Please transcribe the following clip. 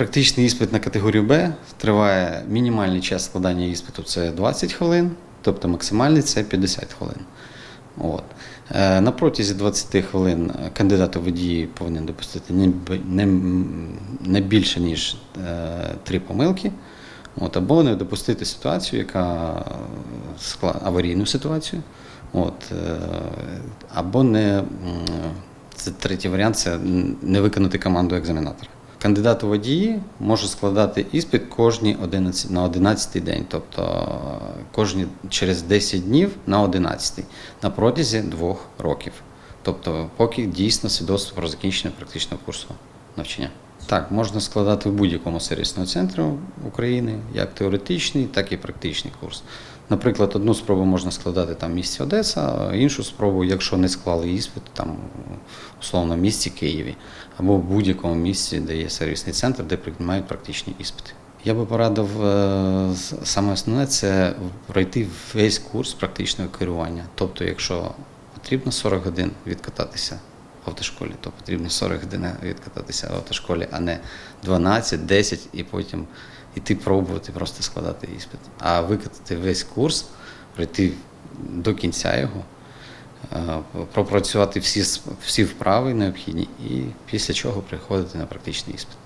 Практичний іспит на категорію Б триває мінімальний час складання іспиту це 20 хвилин, тобто максимальний це 50 хвилин. От. Е, На протязі 20 хвилин кандидат у водії повинен допустити не, не, не більше, ніж е, три помилки, от, або не допустити ситуацію, яка скла... аварійну ситуацію, от, е, або не це третій варіант це не виконати команду екзаменатора. Кандидат у водії може складати іспит кожні 11, на 11 день, тобто кожні через 10 днів на 11 на протязі двох років. Тобто, поки дійсно свідоцтво про закінчення практичного курсу навчання. Так, можна складати в будь-якому сервісному центрі України, як теоретичний, так і практичний курс. Наприклад, одну спробу можна складати там в місті Одеса, іншу спробу, якщо не склали іспит, там условно в місті Києві, або в будь-якому місці, де є сервісний центр, де приймають практичні іспити. Я би порадив е, саме основне це пройти весь курс практичного керування. Тобто, якщо потрібно 40 годин відкататися автошколі, то потрібно 40 годин відкататися в автошколі, а не 12, 10 і потім іти пробувати просто складати іспит. А викатати весь курс, пройти до кінця його, е, пропрацювати всі, всі вправи необхідні, і після чого приходити на практичний іспит.